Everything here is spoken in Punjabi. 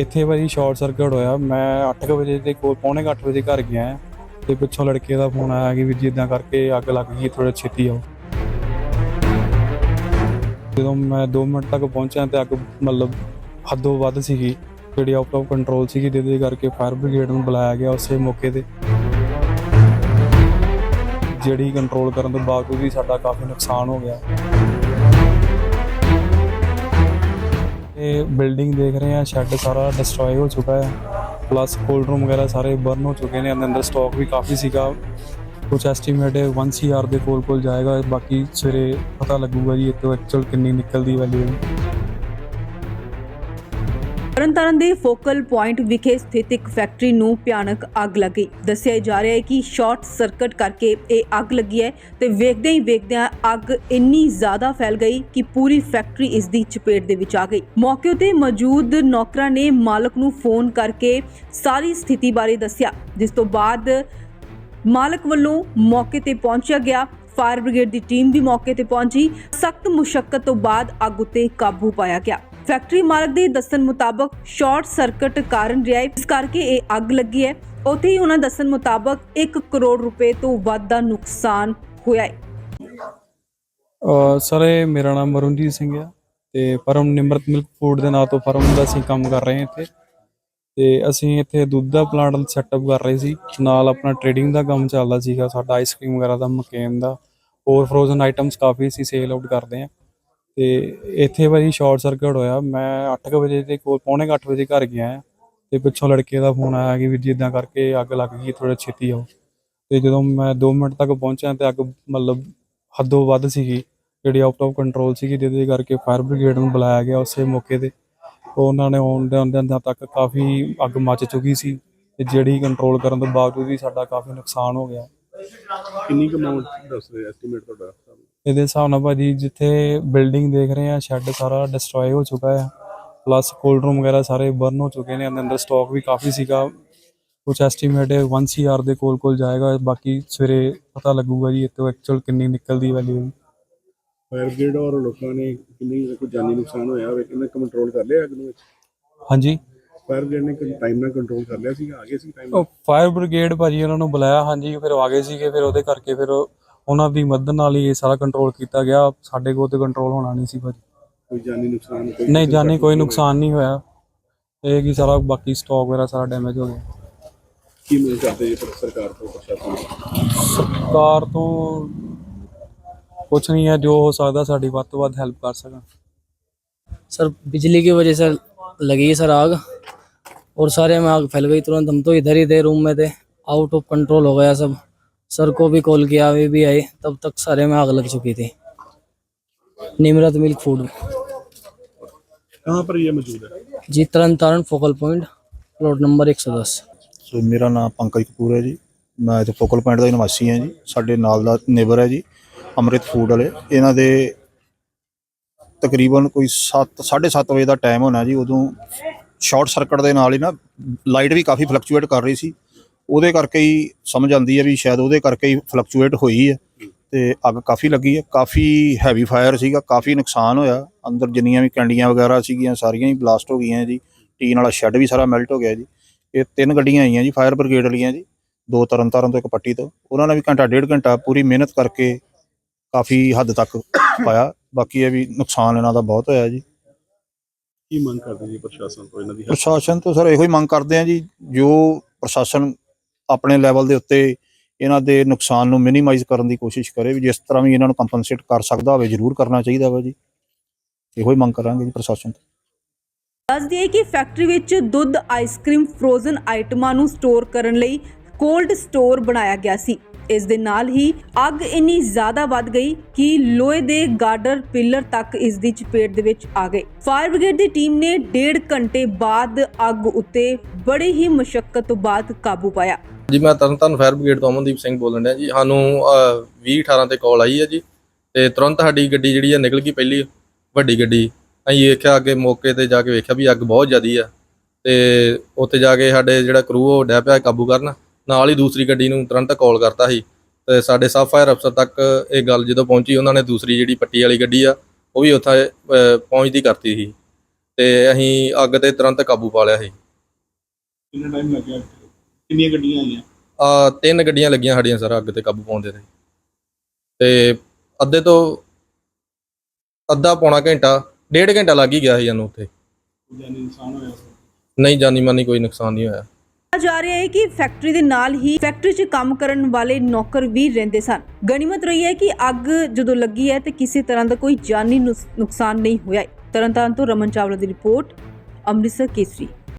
ਇੱਥੇ ਭਾਜੀ ਸ਼ਾਰਟ ਸਰਕਟ ਹੋਇਆ। ਮੈਂ 8 ਵਜੇ ਦੇ ਕੋਲ, ਪੌਣੇ ਕੁ ਅੱਠ ਵਜੇ ਘਰ ਗਿਆ। ਤੇ ਪਿੱਛੋਂ ਲੜਕੇ ਦਾ ਫੋਨ ਆਇਆ ਕਿ ਵੀ ਜਿੱਦਾਂ ਕਰਕੇ ਅੱਗ ਲੱਗ ਗਈ ਥੋੜਾ ਛੇਤੀ ਆਓ। ਜਦੋਂ ਮੈਂ 2 ਮਿੰਟ ਤੱਕ ਪਹੁੰਚਿਆ ਤੇ ਅੱਗ ਮਤਲਬ ਹੱਦੋਂ ਵੱਧ ਸੀਗੀ। ਜਿਹੜੀ ਆਊਟ ਆਫ ਕੰਟਰੋਲ ਸੀਗੀ ਜਿਹਦੇ ਕਰਕੇ ਫਾਇਰ ਬ੍ਰਿਗੇਡ ਨੂੰ ਬੁਲਾਇਆ ਗਿਆ ਉਸੇ ਮੌਕੇ ਤੇ। ਜਿਹੜੀ ਕੰਟਰੋਲ ਕਰਨ ਤੋਂ ਬਾਵਜੂਦ ਵੀ ਸਾਡਾ ਕਾਫੀ ਨੁਕਸਾਨ ਹੋ ਗਿਆ। ਇਹ ਬਿਲਡਿੰਗ ਦੇਖ ਰਹੇ ਆ ਸ਼ੈੱਡ ਸਾਰਾ ਡਿਸਟਰੋਏ ਹੋ ਚੁੱਕਾ ਹੈ। ਪਲੱਸ ਕੋਲਡ ਰੂਮ ਵਗੈਰਾ ਸਾਰੇ ਬਰਨ ਹੋ ਚੁੱਕੇ ਨੇ ਅੰਦਰ ਅੰਦਰ ਸਟਾਕ ਵੀ ਕਾਫੀ ਸੀਗਾ। ਕੁਝ ਐਸਟੀਮੇਟ 1 ਸੀਆਰ ਦੇ ਕੋਲ ਕੋਲ ਜਾਏਗਾ, ਬਾਕੀ ਸਵੇਰੇ ਪਤਾ ਲੱਗੂਗਾ ਜੀ ਇਹ ਤੋਂ ਐਕਚੁਅਲ ਕਿੰਨੀ ਨਿਕਲਦੀ ਵੈਲਿਊ ਤਰਨਤਾਰਨ ਦੇ ਫੋਕਲ ਪੁਆਇੰਟ ਵਿਖੇ ਸਥਿਤ ਇੱਕ ਫੈਕਟਰੀ ਨੂੰ ਭਿਆਨਕ ਅੱਗ ਲੱਗੀ। ਦੱਸਿਆ ਜਾ ਰਿਹਾ ਹੈ ਕਿ ਸ਼ਾਰਟ ਸਰਕਟ ਕਰਕੇ ਇਹ ਅੱਗ ਲੱਗੀ ਹੈ ਤੇ ਵੇਖਦੇ ਹੀ ਵੇਖਦਿਆਂ ਅੱਗ ਇੰਨੀ ਜ਼ਿਆਦਾ ਫੈਲ ਗਈ ਕਿ ਪੂਰੀ ਫੈਕਟਰੀ ਇਸ ਦੀ ਚਪੇਟ ਦੇ ਵਿੱਚ ਆ ਗਈ। ਮੌਕੇ ਉਤੇ ਮੌਜੂਦ ਨੌਕਰਾਂ ਨੇ ਮਾਲਕ ਨੂੰ ਫੋਨ ਕਰਕੇ ਸਾਰੀ ਸਥਿਤੀ ਬਾਰੇ ਦੱਸਿਆ, ਜਿਸ ਤੋਂ ਬਾਅਦ ਮਾਲਕ ਵੱਲੋਂ ਮੌਕੇ ਤੇ ਪਹੁੰਚਿਆ ਗਿਆ। ਫਾਇਰ ਬ੍ਰਿਗੇਡ ਦੀ ਟੀਮ ਵੀ ਮੌਕੇ ਤੇ ਪਹੁੰਚੀ। ਸਖਤ ਮੁਸ਼ਕਲ ਤੋਂ ਬਾਅਦ ਅੱਗ ਉਤੇ ਕਾਬੂ ਪਾਇਆ ਗਿਆ। ਫੈਕਟਰੀ ਮਾਲਕ ਦੇ ਦੱਸਣ ਮੁਤਾਬਕ ਸ਼ਾਰਟ ਸਰਕਟ ਕਾਰਨ ਰਿਹਾ ਇਸ ਕਰਕੇ ਇਹ ਅੱਗ ਲੱਗੀ ਹੈ। ਉੱਥੇ ਹੀ ਉਹਨਾਂ ਦੱਸਣ ਮੁਤਾਬਕ 1 ਕਰੋੜ ਰੁਪਏ ਤੋਂ ਵੱਧ ਦਾ ਨੁਕਸਾਨ ਹੋਇਆ ਹੈ। ਸਰ, ਇਹ ਮੇਰਾ ਨਾਮ ਵਰੁਣਜੀਤ ਸਿੰਘ ਹੈ ਤੇ ਪਰਮ ਨਿਮਰਤ ਮਿਲਕ ਫੂਡ ਦੇ ਨਾਂ ਤੋਂ ਫਰਮ ਦਾ ਅਸੀਂ ਕੰਮ ਕਰ ਰਹੇ ਹਾਂ ਇੱਥੇ। ਤੇ ਅਸੀਂ ਇੱਥੇ ਦੁੱਧ ਦਾ ਪਲਾਂਟ ਸੈਟਅਪ ਕਰ ਰਹੇ ਸੀ। ਨਾਲ ਆਪਣਾ ਟ੍ਰੇਡਿੰਗ ਦਾ ਕੰਮ ਚੱਲਦਾ ਸੀਗਾ। ਸਾਡਾ ਆਈਸਕ੍ਰੀਮ ਵਗੈਰਾ ਦਾ, ਮਕੇਨ ਦਾ, ਹੋਰ ਫਰੋਜ਼ਨ ਆਈਟਮਸ ਕਾਫੀ ਅਸੀਂ ਸੇਲ ਆਊਟ ਕਰਦੇ ਹਾਂ। ਤੇ ਇੱਥੇ ਭਾਜੀ ਸ਼ਾਰਟ ਸਰਕਟ ਹੋਇਆ। ਮੈਂ 8 ਵਜੇ ਦੇ ਕੋਲ, ਪੌਣੇ ਕੁ ਵਜੇ ਘਰ ਗਿਆ ਤੇ ਪਿੱਛੋਂ ਲੜਕੇ ਦਾ ਫੋਨ ਆਇਆ ਕਿ ਵੀਰ ਜੀ ਇਦਾਂ ਕਰਕੇ ਅੱਗ ਲੱਗ ਗਈ ਥੋੜਾ ਛੇਤੀ ਆਓ। ਤੇ ਜਦੋਂ ਮੈਂ 2 ਮਿੰਟ ਤੱਕ ਪਹੁੰਚਿਆ ਤੇ ਅੱਗ ਮਤਲਬ ਹੱਦੋਂ ਵੱਧ ਸੀਗੀ, ਜਿਹੜੀ ਆਊਟ ਆਫ ਕੰਟਰੋਲ ਸੀਗੀ ਜਿਹਦੇ ਕਰਕੇ ਫਾਇਰ ਬ੍ਰਿਗੇਡ ਨੂੰ ਬੁਲਾਇਆ ਗਿਆ ਉਸੇ ਮੌਕੇ ਤੇ। ਉਹਨਾਂ ਨੇ ਆਉਣ ਦੇ ਆਉਂਦਿਆਂ ਤੱਕ ਕਾਫੀ ਅੱਗ ਮੱਚ ਚੁੱਕੀ ਸੀ ਤੇ ਜਿਹੜੀ ਕੰਟਰੋਲ ਕਰਨ ਤੋਂ ਬਾਵਜੂਦ ਵੀ ਸਾਡਾ ਕਾਫੀ ਨੁਕਸਾਨ ਹੋ ਗਿਆ। ਕਿੰਨੀ ਕੁ ਦੱਸ ਰਹੇ ਐਸਟੀਮੇਟ ਤੁਹਾਡਾ? ਇਹਦੇ ਹਿਸਾਬ ਨਾਲ ਭਾਜੀ ਜਿੱਥੇ ਬਿਲਡਿੰਗ ਦੇਖ ਰਹੇ ਆ ਸ਼ੈੱਡ ਸਾਰਾ ਡਿਸਟਰੋਏ ਹੋ ਚੁੱਕਾ ਹੈ। ਪਲੱਸ ਕੋਲਡ ਰੂਮ ਵਗੈਰਾ ਸਾਰੇ ਬਰਨ ਹੋ ਚੁੱਕੇ ਨੇ ਅੰਦਰ ਸਟਾਕ ਵੀ ਕਾਫੀ ਸੀਗਾ। ਕੁਝ ਐਸਟੀਮੇਟ 1 ਸੀਆਰ ਦੇ ਕੋਲ ਕੋਲ ਜਾਏਗਾ ਬਾਕੀ ਸਵੇਰੇ ਪਤਾ ਲੱਗੂਗਾ ਜੀ ਇੱਥੋਂ ਐਕਚੁਅਲ ਕਿੰਨੀ ਨਿਕਲਦੀ ਵੈਲਿਊ ਫਾਇਰ ਬ੍ਰਿਗੇਡ ਔਰ ਲੋਕਾਂ ਨੇ ਕਿੰਨੀ ਕੋਈ ਜਾਨੀ ਨੁਕਸਾਨ ਹੋਇਆ ਹੋਵੇ ਕਿੰਨਾ ਕੰਟਰੋਲ ਕਰ ਲਿਆ ਅੱਗ ਨੂੰ? ਹਾਂਜੀ। ਫਾਇਰ ਬ੍ਰਿਗੇਡ ਨੇ ਟਾਈਮ ਨਾਲ ਕੰਟਰੋਲ ਕਰ ਲਿਆ ਸੀ ਆ ਗਏ ਸੀ ਟਾਈਮ ਉਹ ਫਾਇਰ ਬ੍ਰਿਗੇਡ ਭਾਜੀ ਉਹਨਾਂ ਨੂੰ ਬੁਲਾਇਆ ਹਾਂਜੀ ਫਿਰ ਆ ਗਏ ਸੀਗੇ ਫਿਰ ਉਹਦੇ ਕਰਕੇ ਫਿਰ ਉਹਨਾਂ ਦੀ ਮਦਦ ਨਾਲ ਹੀ ਇਹ ਸਾਰਾ ਕੰਟਰੋਲ ਕੀਤਾ ਗਿਆ ਸਾਡੇ ਕੋਲ ਤੇ ਕੰਟਰੋਲ ਹੋਣਾ ਨਹੀਂ ਸੀ ਭਾਜੀ ਕੋਈ ਜਾਨੀ ਨੁਕਸਾਨ ਕੋਈ ਨਹੀਂ ਜਾਨੀ ਕੋਈ ਨੁਕਸਾਨ ਨਹੀਂ ਹੋਇਆ ਇਹ ਕੀ ਸਾਰਾ ਬਾਕੀ ਸਟਾਕ ਵਗੈਰਾ ਸਾਰਾ ਡੈਮੇਜ ਹੋ ਗਿਆ ਕੀ ਮਿਲ ਕਰਦੇ ਜੀ ਪਰ ਸਰਕਾਰ ਤੋਂ ਪ੍ਰਸ਼ਾਸਨ ਤੋਂ? ਸਰਕਾਰ ਤੋਂ ਕੁਛ ਨਹੀਂ ਹੈ ਜੋ ਹੋ ਸਕਦਾ ਸਾਡੀ ਵੱਧ ਤੋਂ ਵੱਧ ਹੈਲਪ ਕਰ ਸਕਣ सर बिजली की वजह से लगी सर आग और सारे में आग फैल गई तुरंत हम तो इधर ही थे रूम में थे आउट ऑफ कंट्रोल हो गया सब सर को भी कॉल किया वे भी आए तब तक सारे में आग लग चुकी थी निमरत मिल्क फूड कहाँ पर ये मौजूद है जी Tarn Taran focal point plot number 110 so ਮੇਰਾ ਨਾਮ ਪੰਕਜ ਕਪੂਰ ਹੈ ਜੀ ਮੈਂ ਇੱਥੇ ਫੋਕਲ ਪੁਆਇੰਟ ਦਾ ਹੀ ਨਿਵਾਸੀ ਹਾਂ ਜੀ ਸਾਡੇ ਨਾਲ ਦਾ ਨੇਬਰ ਹੈ ਜੀ ਅੰਮ੍ਰਿਤ ਫੂਡ ਵਾਲੇ ਇਹਨਾਂ ਦੇ ਤਕਰੀਬਨ ਕੋਈ 7 7:30 ਵਜੇ ਦਾ ਟਾਈਮ ਹੋਣਾ ਜੀ ਉਦੋਂ ਸ਼ਾਰਟ ਸਰਕਟ ਦੇ ਨਾਲ ਹੀ ਨਾ ਲਾਈਟ ਵੀ ਕਾਫੀ ਫਲਕਚੁਏਟ ਕਰ ਰਹੀ ਸੀ ਉਹਦੇ ਕਰਕੇ ਹੀ ਸਮਝ ਆਉਂਦੀ ਹੈ ਵੀ ਸ਼ਾਇਦ ਉਹਦੇ ਕਰਕੇ ਹੀ ਫਲਕਚੁਏਟ ਹੋਈ ਹੈ ਤੇ ਅੱਗ ਕਾਫੀ ਲੱਗੀ ਹੈ ਕਾਫੀ ਹੈਵੀ ਫਾਇਰ ਸੀਗਾ ਕਾਫੀ ਨੁਕਸਾਨ ਹੋਇਆ। ਅੰਦਰ ਜਿੰਨੀਆਂ ਵੀ ਕੈਂਡੀਆਂ ਵਗੈਰਾ ਸੀਗੀਆਂ ਸਾਰੀਆਂ ਹੀ ਬਲਾਸਟ ਹੋ ਗਈਆਂ ਜੀ। ਟੀਨ ਵਾਲਾ ਸ਼ੈੱਡ ਵੀ ਸਾਰਾ ਮੈਲਟ ਹੋ ਗਿਆ ਜੀ। ਇਹ ਤਿੰਨ ਗੱਡੀਆਂ ਆਈਆਂ ਜੀ ਫਾਇਰ ਬ੍ਰਿਗੇਡ ਵਾਲੀਆਂ ਜੀ ਦੋ ਤਰਨ ਤਾਰਨ ਤੋਂ ਇੱਕ ਪੱਟੀ ਤੋਂ। ਉਹਨਾਂ ਨੇ ਵੀ ਘੰਟਾ ਡੇਢ ਘੰਟਾ ਪੂਰੀ ਮਿਹਨਤ ਕਰਕੇ ਕਾਫੀ ਹੱਦ ਤੱਕ ਪਾਇਆ। ਬਾਕੀ ਇਹ ਵੀ ਨੁਕਸਾਨ ਇਹਨਾਂ ਦਾ ਬਹੁਤ ਹੋਇਆ ਜੀ। ਕੀ ਮੰਗ ਕਰਦੇ ਜੀ ਪ੍ਰਸ਼ਾਸਨ ਤੋਂ ਇਹਨਾਂ ਦੀ? ਪ੍ਰਸ਼ਾਸਨ ਤੋਂ ਸਰ ਇਹੋ ਹੀ ਮੰਗ ਕਰਦੇ ਆ ਜੀ ਜੋ ਪ੍ਰਸ਼ਾਸਨ ਆਪਣੇ ਲੈਵਲ ਦੇ ਉੱਤੇ ਇਹਨਾਂ ਦੇ ਨੁਕਸਾਨ ਨੂੰ ਮਿਨੀਮਾਈਜ਼ ਕਰਨ ਦੀ ਕੋਸ਼ਿਸ਼ ਕਰੇ ਵੀ ਜਿਸ ਤਰ੍ਹਾਂ ਵੀ ਇਹਨਾਂ ਨੂੰ ਕੰਪਨਸੇਟ ਕਰ ਸਕਦਾ ਹੋਵੇ, ਜ਼ਰੂਰ ਕਰਨਾ ਚਾਹੀਦਾ ਵਾ ਜੀ। ਇਹੋ ਹੀ ਮੰਗ ਕਰਾਂਗੇ ਜੀ ਪ੍ਰਸ਼ਾਸਨ ਤੋਂ। ਦੱਸ ਦਈਏ ਕਿ ਫੈਕਟਰੀ ਵਿੱਚ ਦੁੱਧ ਆਈਸਕ੍ਰੀਮ ਫਰੋਜ਼ਨ ਆਈਟਮਾਂ ਨੂੰ ਸਟੋਰ ਕਰਨ ਲਈ ਕੋਲਡ ਸਟੋਰ ਬਣਾਇਆ ਗਿਆ ਸੀ। ਇਸ ਦੇ ਨਾਲ ਹੀ ਅੱਗ ਇੰਨੀ ਜ਼ਿਆਦਾ ਵੱਧ ਗਈ ਕਿ ਲੋਹੇ ਦੇ ਗਾਰਡਰ ਪਿੱਲਰ ਤੱਕ ਇਸ ਦੀ ਚਪੇਟ ਦੇ ਵਿੱਚ ਆ ਗਏ। ਫਾਇਰ ਬ੍ਰਿਗੇਡ ਦੀ ਟੀਮ ਨੇ ਡੇਢ ਘੰਟੇ ਬਾਅਦ ਅੱਗ ਉੱਤੇ ਬੜੇ ਹੀ ਮੁਸ਼ਕਲ ਤੋਂ ਬਾਅਦ ਕਾਬੂ ਪਾਇਆ। ਜੀ, ਮੈਂ ਤਰਨਤਾਰਨ ਫਾਇਰ ਬ੍ਰਿਗੇਡ ਤੋਂ ਅਮਨਦੀਪ ਸਿੰਘ ਬੋਲਣ ਡਿਆ ਜੀ। ਸਾਨੂੰ 20 18 ਤੇ ਕਾਲ ਆਈ ਹੈ ਜੀ। ਤੇ ਤੁਰੰਤ ਸਾਡੀ ਗੱਡੀ ਜਿਹੜੀ ਆ ਨਿਕਲ ਗਈ ਪਹਿਲੀ ਵੱਡੀ ਗੱਡੀ। ਅਸੀਂ ਵੇਖਿਆ ਅੱਗੇ ਮੌਕੇ ਤੇ ਜਾ ਕੇ ਵੇਖਿਆ ਵੀ ਅੱਗ ਬਹੁਤ ਜ਼ਿਆਦੀ ਆ। ਤੇ ਉੱਥੇ ਜਾ ਕੇ ਸਾਡੇ ਜਿਹੜਾ ਕਰੂ ਉਹ ਡੈ ਪਿਆ ਕਾਬੂ ਕਰਨ। ਨਾਲ ਹੀ ਦੂਸਰੀ ਗੱਡੀ ਨੂੰ ਤੁਰੰਤ ਕਾਲ ਕਰਤਾ ਸੀ ਤੇ ਸਾਡੇ ਸਬ ਫਾਇਰ ਅਫਸਰ ਤੱਕ ਇਹ ਗੱਲ ਜਦੋਂ ਪਹੁੰਚੀ ਉਹਨਾਂ ਨੇ ਦੂਸਰੀ ਜਿਹੜੀ ਪੱਟੀ ਵਾਲੀ ਗੱਡੀ ਆ ਉਹ ਵੀ ਉੱਥੇ ਪਹੁੰਚਦੀ ਕਰਤੀ ਸੀ ਤੇ ਅਸੀਂ ਅੱਗ ਤੇ ਤੁਰੰਤ ਕਾਬੂ ਪਾ ਲਿਆ ਸੀ। ਕਿੰਨਾ ਟਾਈਮ ਲੱਗਿਆ? ਕਿੰਨੀਆਂ ਗੱਡੀਆਂ ਆਈਆਂ? ਆ ਤਿੰਨ ਗੱਡੀਆਂ ਲੱਗੀਆਂ ਸਾਡੀਆਂ ਸਰ ਅੱਗ ਤੇ ਕਾਬੂ ਪਾਉਂਦੇ ਤੇ। ਤੇ ਅੱਧੇ ਤੋਂ ਅੱਧਾ ਪੌਣਾ ਘੰਟਾ ਡੇਢ ਘੰਟਾ ਲੱਗ ਹੀ ਗਿਆ ਸੀ ਸਾਨੂੰ ਉੱਥੇ। ਕੋਈ ਜਾਨੀ ਨੁਕਸਾਨ ਹੋਇਆ? ਨਹੀਂ ਜਾਨੀ ਮਾਨੀ ਕੋਈ ਨੁਕਸਾਨ ਨਹੀਂ ਹੋਇਆ। ਜਾ ਰਿਹਾ ਹੈ ਕਿ ਫੈਕਟਰੀ ਦੇ ਨਾਲ ਹੀ ਫੈਕਟਰੀ 'ਚ ਕੰਮ ਕਰਨ ਵਾਲੇ ਨੌਕਰ ਵੀ ਰਹਿੰਦੇ ਸਨ। ਗਣੀਮਤ ਰਹੀ ਹੈ ਕਿ ਅੱਗ ਜਦੋਂ ਲੱਗੀ ਹੈ ਤੇ ਕਿਸੇ ਤਰ੍ਹਾਂ ਦਾ ਕੋਈ ਜਾਨੀ ਨੁਸ- ਨੁਕਸਾਨ ਨਹੀਂ ਹੋਇਆ ਹੈ। ਤਰਨਤਾਰਨ ਤੋਂ ਰਮਨ ਚਾਵਲਾ ਦੀ ਰਿਪੋਰਟ, ਅੰਮ੍ਰਿਤਸਰ ਕੇਸਰੀ।